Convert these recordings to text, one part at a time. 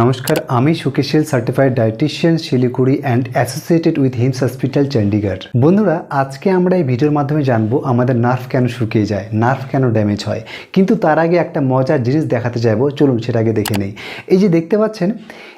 নমস্কার, আমি সুকেশিয়াল certified dietitian Siliguri and associated with Hims hospital Chandigarh বন্ধুরা, আজকে আমরা এই ভিডিওর মাধ্যমে জানব আমাদের নার্ভ কেন শুকিয়ে যায়, নার্ভ কেন ড্যামেজ হয়। কিন্তু তার আগে একটা মজার জিনিস দেখাতে যাব চলুন সেটা আগে দেখে নেই। এই যে দেখতে পাচ্ছেন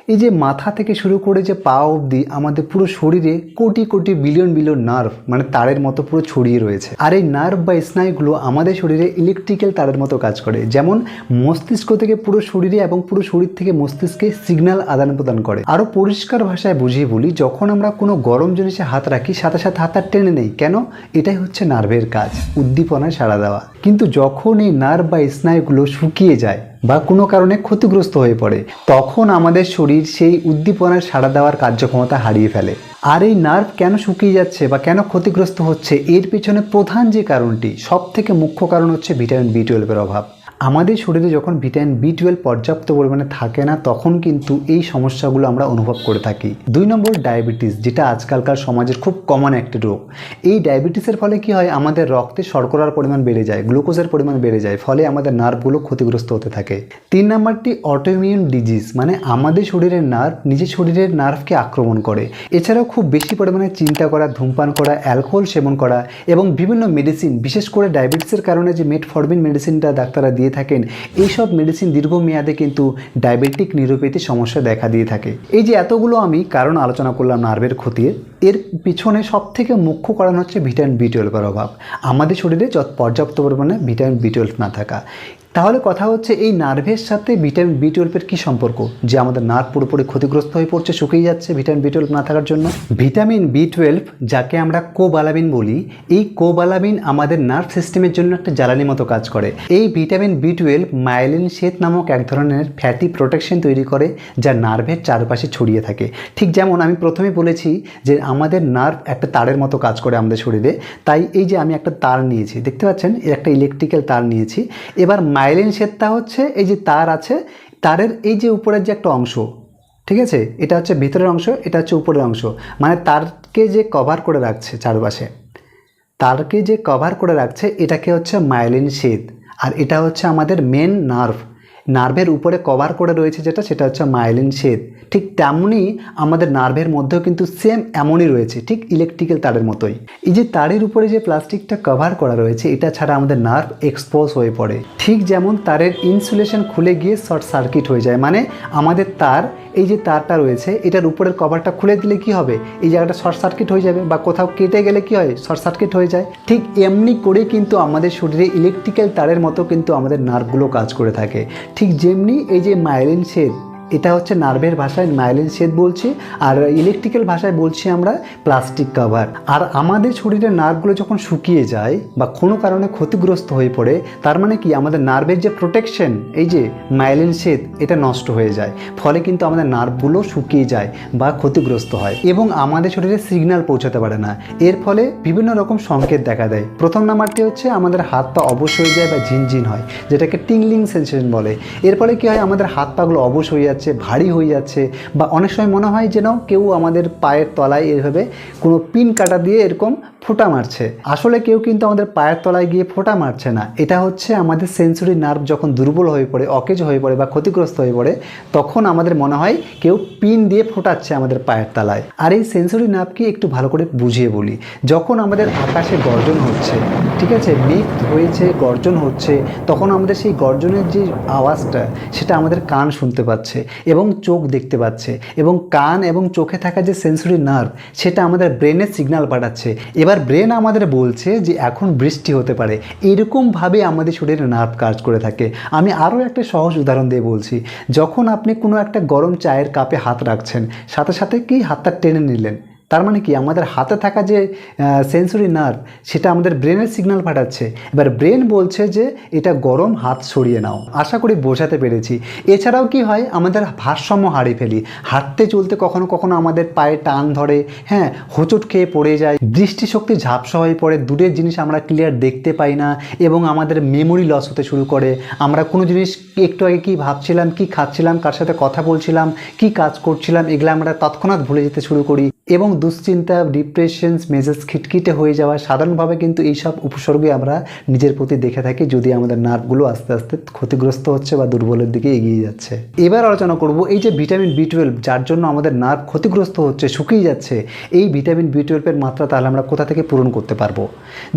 এই যে মাথা থেকে শুরু করে যে পা অবধি আমাদের পুরো শরীরে crore crore billion billion nerve মানে তারের মতো পুরো ছড়িয়ে রয়েছে। আর এই নার্ভ বা স্নায়ুগুলো আমাদের শরীরে ইলেকট্রিক্যাল তারের মতো কাজ করে। যেমন মস্তিষ্ক থেকে পুরো শরীরে এবং পুরো শরীর থেকে মস্তিষ্কে সিগন্যাল আদান প্রদান করে। আরও পরিষ্কার ভাষায় বুঝিয়ে বলি, যখন আমরা কোনো গরম জিনিসে হাত রাখি, সাথে সাথে হাতটা টেনে নেই। কেন? এটাই হচ্ছে নার্ভের কাজ, উদ্দীপনায় সাড়া দেওয়া। কিন্তু যখন এই নার্ভ বা স্নায়ুগুলো শুকিয়ে যায় বা কোনো কারণে ক্ষতিগ্রস্ত হয়ে পড়ে, তখন আমাদের শরীর সেই উদ্দীপনার সাড়া দেওয়ার কার্যক্ষমতা হারিয়ে ফেলে। আর এই নার্ভ কেন শুকিয়ে যাচ্ছে বা কেন ক্ষতিগ্রস্ত হচ্ছে, এর পিছনে প্রধান যে কারণটি সব থেকে মুখ্য কারণ হচ্ছে ভিটামিন বি টুয়েলভের অভাব। আমাদের শরীরে যখন ভিটামিন বি টুয়েলভ পর্যাপ্ত পরিমাণে থাকে না, তখন কিন্তু এই সমস্যাগুলো আমরা অনুভব করে থাকি। দুই নম্বর, ডায়াবেটিস, যেটা আজকালকার সমাজের খুব কমন একটি রোগ। এই ডায়াবেটিসের ফলে কি হয়, আমাদের রক্তে শর্করার পরিমাণ বেড়ে যায়, গ্লুকোজের পরিমাণ বেড়ে যায়, ফলে আমাদের নার্ভগুলো ক্ষতিগ্রস্ত হতে থাকে। তিন নম্বরটি অটোইমিউন ডিজিজ মানে আমাদের শরীরের নার্ভ নিজের শরীরের নার্ভকে আক্রমণ করে। এছাড়াও খুব বেশি পরিমাণে চিন্তা করা, ধূমপান করা অ্যালকোহল সেবন করা এবং বিভিন্ন মেডিসিন বিশেষ করে ডায়াবেটিসের কারণে যে মেটফরমিন মেডিসিনটা ডাক্তাররা দিয়ে থাকেন। এইসব মেডিসিন দীর্ঘমেয়াদে কিন্তু ডায়াবেটিক নিউরোপ্যাথি সমস্যা দেখা দিয়ে থাকে। এই যে এতগুলো আমি কারণ আলোচনা করলাম নার্ভের ক্ষতির, এর পিছনে সব থেকে মুখ্য কারণ হচ্ছে ভিটামিন বি টুয়েলভের অভাব। আমাদের শরীরে যত পর্যাপ্ত পরিমাণে ভিটামিন বি টুয়েলভ না থাকা। তাহলে কথা হচ্ছে এই নার্ভের সাথে ভিটামিন বি টুয়েলভের কী সম্পর্ক? যে আমাদের নার্ভ পুরোপুরি ক্ষতিগ্রস্ত হয়ে পড়ছে, শুকিয়ে যাচ্ছে ভিটামিন বি টুয়েলভ না থাকার জন্য। ভিটামিন বি টুয়েলভ যাকে আমরা কোবালামিন বলি, এই কোবালামিন আমাদের নার্ভ সিস্টেমের জন্য একটা জ্বালানি মতো কাজ করে। এই ভিটামিন বি টুয়েলভ মাইলিন শ্বেত নামক এক ধরনের ফ্যাটি প্রোটেকশন তৈরি করে, যা নার্ভের চারপাশে ছড়িয়ে থাকে। ঠিক যেমন আমি প্রথমে বলেছি যে আমাদের নার্ভ একটা তারের মতো কাজ করে আমাদের শরীরে। তাই এই যে আমি একটা তার নিয়েছি, দেখতে পাচ্ছেন? একটা ইলেকট্রিক্যাল তার নিয়েছি। এবার মাইলিন শ্বেতটা হচ্ছে এই যে তার আছে, তারের এই যে উপরের যে একটা অংশ, ঠিক আছে? এটা হচ্ছে ভিতরের অংশ, এটা হচ্ছে উপরের অংশ। মানে তারকে যে কভার করে রাখছে চারপাশে, তারকে যে কভার করে রাখছে, এটাকে হচ্ছে মাইলিন শীত। আর এটা হচ্ছে আমাদের মেন নার্ভ নার্ভের উপরে কভার করে রয়েছে যেটা, সেটা হচ্ছে মাইলিন শেদ ঠিক তেমনি আমাদের নার্ভের মধ্যেও কিন্তু সেম এমনই রয়েছে, ঠিক ইলেকট্রিক্যাল তারের মতোই। এই যে তারের উপরে যে প্লাস্টিকটা কভার করা রয়েছে, এটা ছাড়া আমাদের নার্ভ এক্সপোজ হয়ে পড়ে। ঠিক যেমন তারের ইনসুলেশন খুলে গিয়ে শর্ট সার্কিট হয়ে যায় মানে আমাদের তার এই যে তারটা রয়েছে, এটার উপরের কভারটা খুলে দিলে কি হবে? এই জায়গাটা শর্ট সার্কিট হয়ে যাবে বা কোথাও কেটে গেলে কি হয়? শর্ট সার্কিট হয়ে যায়। ঠিক এমনি করে কিন্তু আমাদের শরীরে ইলেকট্রিক্যাল তারের মতো কিন্তু আমাদের নার্ভগুলো কাজ করে থাকে। ঠিক যেমনি এই যে মাইলিন শেড এটা হচ্ছে নার্ভের ভাষায় মাইলিন শেড বলছি, আর ইলেকট্রিক্যাল ভাষায় বলছি আমরা প্লাস্টিক কভার আর আমাদের শরীরের নার্ভগুলো যখন শুকিয়ে যায় বা কোনো কারণে ক্ষতিগ্রস্ত হয়ে পড়ে, তার মানে কি আমাদের নার্ভের যে প্রোটেকশন এই যে মাইলিন শেড, এটা নষ্ট হয়ে যায়। ফলে কিন্তু আমাদের নার্ভগুলো শুকিয়ে যায় বা ক্ষতিগ্রস্ত হয় এবং আমাদের শরীরে সিগন্যাল পৌঁছাতে পারে না। এর ফলে বিভিন্ন রকম সংকেত দেখা দেয়। প্রথম নাম্বারটি হচ্ছে আমাদের হাত পা অবশ হয়ে যায় বা ঝিনঝিন হয়, যেটাকে টিংলিং সেন্সেশন বলে। এর ফলে কী হয়, আমাদের হাত পাগুলো অবশ হয়ে যাচ্ছে, ভারী হয়ে যাচ্ছে বা অনেক সময় মনে হয় যেন কেউ আমাদের পায়ের তলায় এভাবে কোনো পিন কাটা দিয়ে এরকম ফোঁটা মারছে। আসলে কেউ কিন্তু আমাদের পায়ের তলায় গিয়ে ফোঁটা মারছে না। এটা হচ্ছে আমাদের সেন্সরি নার্ভ যখন দুর্বল হয়ে পড়ে, অকেজ হয়ে পড়ে বা ক্ষতিগ্রস্ত হয়ে পড়ে, তখন আমাদের মনে হয় কেউ পিন দিয়ে ফোটাচ্ছে আমাদের পায়ের তলায়। আর এই সেন্সরি নার্ভকে একটু ভালো করে বুঝিয়ে বলি। যখন আমাদের আকাশে গর্জন হচ্ছে, ঠিক আছে? মেঘ হয়েছে গর্জন হচ্ছে, তখন আমাদের সেই গর্জনের যে আওয়াজটা, সেটা আমাদের কান শুনতে পাচ্ছে এবং চোখ দেখতে পাচ্ছে এবং কান এবং চোখে থাকা যে সেন্সরি নার্ভ সেটা আমাদের ব্রেনের সিগন্যাল পাঠাচ্ছে। এবার ব্রেন আমাদের বলছে যে এখন বৃষ্টি হতে পারে। এরকমভাবে আমাদের শরীরের নার্ভ কাজ করে থাকে। আমি আরও একটা সহজ উদাহরণ দিয়ে বলছি। যখন আপনি কোনো একটা গরম চায়ের কাপে হাত রাখছেন, সাথে সাথে কি হাতটা টেনে নিলেন? তার মানে কি? আমাদের হাতে থাকা যে সেন্সরি নার্ভ সেটা আমাদের ব্রেনের সিগন্যাল পাঠাচ্ছে। এবার ব্রেন বলছে যে, এটা গরম, হাত সরিয়ে নাও। আশা করি বোঝাতে পেরেছি। এছাড়াও কি হয়? আমাদের ভারসাম্য হারিয়ে ফেলি। হাঁটতে চলতে কখনো কখনো আমাদের পায়ে টান ধরে হ্যাঁ হোঁচট খেয়ে পড়ে যায়। দৃষ্টিশক্তি ঝাপসা হয়ে পড়ে, দূরের জিনিস আমরা ক্লিয়ার দেখতে পাই না, এবং আমাদের মেমোরি লস হতে শুরু করে। আমরা কোনো জিনিস একটু আগে কী ভাবছিলাম, কি খাচ্ছিলাম, কার সাথে কথা বলছিলাম, কি কাজ করছিলাম, এগুলো আমরা তৎক্ষণাৎ ভুলে যেতে শুরু করি। এবং দুশ্চিন্তা ডিপ্রেশন মেজাজ খিটখিটে হয়ে যাওয়া, সাধারণভাবে কিন্তু এইসব উপসর্গই আমরা নিজের প্রতি দেখে থাকি যদি আমাদের নার্ভগুলো আস্তে আস্তে ক্ষতিগ্রস্ত হচ্ছে বা দুর্বলের দিকে এগিয়ে যাচ্ছে। এবার আলোচনা করব এই যে ভিটামিন বি টুয়েলভ যার জন্য আমাদের নার্ভ ক্ষতিগ্রস্ত হচ্ছে, শুকিয়ে যাচ্ছে, এই ভিটামিন বি টুয়েলভের মাত্রা তাহলে আমরা কোথা থেকে পূরণ করতে পারব?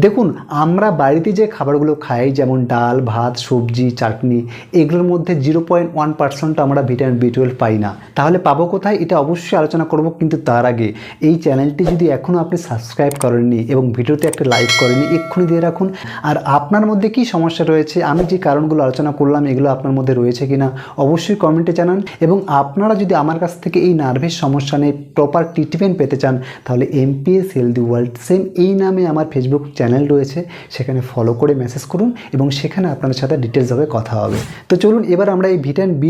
দেখুন, আমরা বাড়িতে যে খাবারগুলো খাই, যেমন ডাল, ভাত, সবজি, চাটনি, এগুলোর মধ্যে জিরো পয়েন্ট ওয়ান পার্সেন্ট আমরা ভিটামিন বি টুয়েলভ পাই না। তাহলে পাবো কোথায়? এটা অবশ্যই আলোচনা করব কিন্তু তার আগে এই চ্যানেলটি যদি এখনও আপনি সাবস্ক্রাইব করেননি এবং ভিডিওতে একটা লাইক করেননি, এক্ষুনি দিয়ে রাখুন। আর আপনার মধ্যে কি সমস্যা রয়েছে? আমি যে কারণগুলো আলোচনা করলাম, এগুলো আপনার মধ্যে রয়েছে কিনা অবশ্যই কমেন্টে জানান। এবং আপনারা যদি আমার কাছ থেকে এই নার্ভের সমস্যা নিয়ে প্রপার ট্রিটমেন্ট পেতে চান, তাহলে এমপিএস হেলদি ওয়ার্ল্ড সেম এই নামে আমার ফেসবুক চ্যানেল রয়েছে। সেখানে ফলো করে মেসেজ করুন এবং সেখানে আপনাদের সাথে ডিটেলসভাবে কথা হবে। তো চলুন, এবার আমরা এই ভিটামিন বি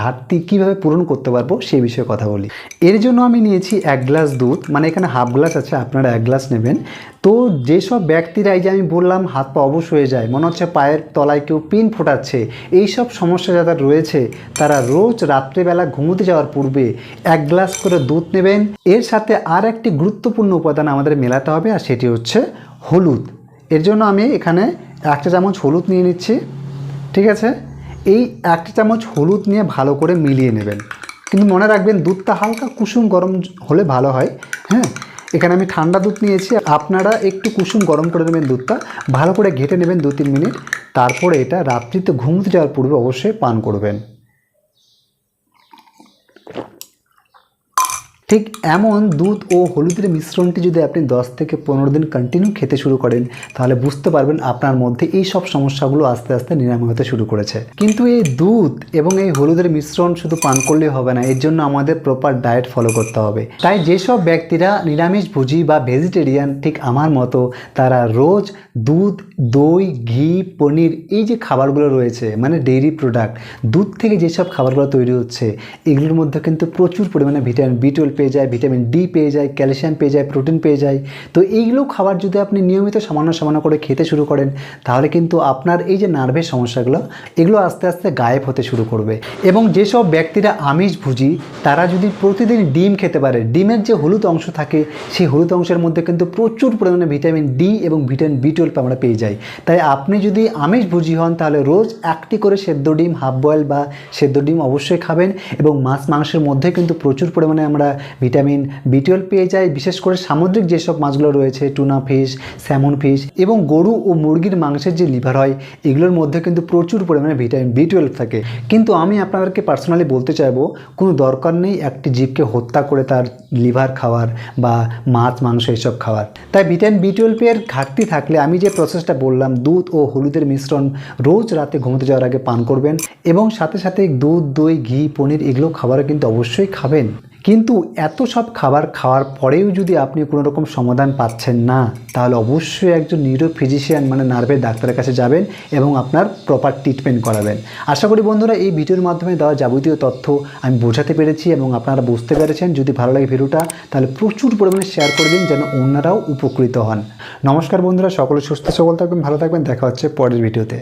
ঘাটতি কীভাবে পূরণ করতে পারব, সেই বিষয়ে কথা বলি। এর জন্য আমি নিয়েছি এক গ্লাস দুধ মানে এখানে হাফ গ্লাস আছে, আপনারা এক গ্লাস নেবেন। তো যেসব ব্যক্তিরা, এই যে আমি বললাম, হাত পা অবশ হয়ে যায়, মনে হচ্ছে পায়ের তলায় কেউ পিন ফোটাচ্ছে, এইসব সমস্যা যাদের রয়েছে, তারা রোজ রাত্রেবেলা ঘুমোতে যাওয়ার পূর্বে এক গ্লাস করে দুধ নেবেন। এর সাথে আর একটি গুরুত্বপূর্ণ উপাদান আমাদের মেলাতে হবে, আর সেটি হচ্ছে হলুদ। এর জন্য আমি এখানে একটা চামচ হলুদ নিয়ে নিচ্ছি, ঠিক আছে? এই একটা চামচ হলুদ নিয়ে ভালো করে মিলিয়ে নেবেন। কিন্তু মনে রাখবেন, দুধটা হালকা কুসুম গরম হলে ভালো হয়। হ্যাঁ? এখানে আমি ঠান্ডা দুধ নিয়েছি। আপনারা একটু কুসুম গরম করে নেবেন দুধটা। ভালো করে ঘেটে নেবেন দু তিন মিনিট। তারপরে এটা রাত্রিতে ঘুমতে যাওয়ার পূর্বে অবশ্যই পান করবেন। ঠিক এমন দুধ ও হলুদের মিশ্রণটি যদি আপনি 10 থেকে পনেরো দিন কন্টিনিউ খেতে শুরু করেন, তাহলে বুঝতে পারবেন আপনার মধ্যে এই সব সমস্যাগুলো আস্তে আস্তে নিরাময় হতে শুরু করেছে। কিন্তু এই দুধ এবং এই হলুদের মিশ্রণ শুধু পান করলেই হবে না, এর জন্য আমাদের প্রপার ডায়েট ফলো করতে হবে। তাই যেসব ব্যক্তিরা নিরামিষ ভুজি বা ভেজিটেরিয়ান ঠিক আমার মতো, তারা রোজ দুধ, দই, ঘি, পনির, এই যে খাবারগুলো রয়েছে মানে ডেইরি প্রোডাক্ট দুধ থেকে যেসব খাবারগুলো তৈরি হচ্ছে, এগুলোর মধ্যে কিন্তু প্রচুর পরিমাণে ভিটামিন বি পেয়ে যায়, ভিটামিন ডি পেয়ে যায়, ক্যালসিয়াম পেয়ে যায়, প্রোটিন পেয়ে যায়। তো এইগুলো খাবার যদি আপনি নিয়মিত সামান্য সামান্য করে খেতে শুরু করেন, তাহলে কিন্তু আপনার এই যে নার্ভের সমস্যাগুলো, এগুলো আস্তে আস্তে গায়েব হতে শুরু করবে। এবং যেসব ব্যক্তিরা আমিষ ভুজি, তারা যদি প্রতিদিন ডিম খেতে পারে, ডিমের যে হলুদ অংশ থাকে, সেই হলুদ অংশের মধ্যে কিন্তু প্রচুর পরিমাণে ভিটামিন ডি এবং ভিটামিন বি টুয়েলভ আমরা পেয়ে যাই। তাই আপনি যদি আমিষ ভুজি হন, তাহলে রোজ একটি করে সেদ্ধ ডিম, হাফ বয়েল বা সেদ্ধ ডিম অবশ্যই খাবেন এবং মাছ, মাংসের মধ্যে কিন্তু প্রচুর পরিমাণে আমরা ভিটামিন বি টুয়েলভ পেয়ে যায়, বিশেষ করে সামুদ্রিক যেসব মাছগুলো রয়েছে টুনা ফিশ স্যামন ফিশ এবং গরু ও মুরগির মাংসের যে লিভার হয়, এগুলোর মধ্যে কিন্তু প্রচুর পরিমাণে ভিটামিন বি টুয়েলভ থাকে। কিন্তু আমি আপনাদেরকে পার্সোনালি বলতে চাইব, কোনো দরকার নেই একটি জীবকে হত্যা করে তার লিভার খাওয়ার বা মাছ, মাংস এসব খাওয়ার। তাই ভিটামিন বি টুয়েলভের ঘাটতি থাকলে আমি যে প্রসেসটা বললাম, দুধ ও হলুদের মিশ্রণ রোজ রাতে ঘুমোতে যাওয়ার আগে পান করবেন এবং সাথে সাথে দুধ, দই, ঘি, পনির এগুলো খাবারও কিন্তু অবশ্যই খাবেন। কিন্তু এত সব খাবার খাওয়ার পরেও যদি আপনি কোনো রকম সমাধান পাচ্ছেন না, তাহলে অবশ্যই একজন নিউরো ফিজিশিয়ান মানে নার্ভের ডাক্তারের কাছে যাবেন এবং আপনার প্রপার ট্রিটমেন্ট করাবেন। আশা করি বন্ধুরা এই ভিডিওর মাধ্যমে দেওয়া যাবতীয় তথ্য আমি বোঝাতে পেরেছি এবং আপনারা বুঝতে পেরেছেন। যদি ভালো লাগে ভিডিওটা, তাহলে প্রচুর পরিমাণে শেয়ার করে দিন যেন অন্যরাও উপকৃত হন। নমস্কার বন্ধুরা, সকলে সুস্থ, সবল থাকবেন, ভালো থাকবেন। দেখা হচ্ছে পরের ভিডিওতে।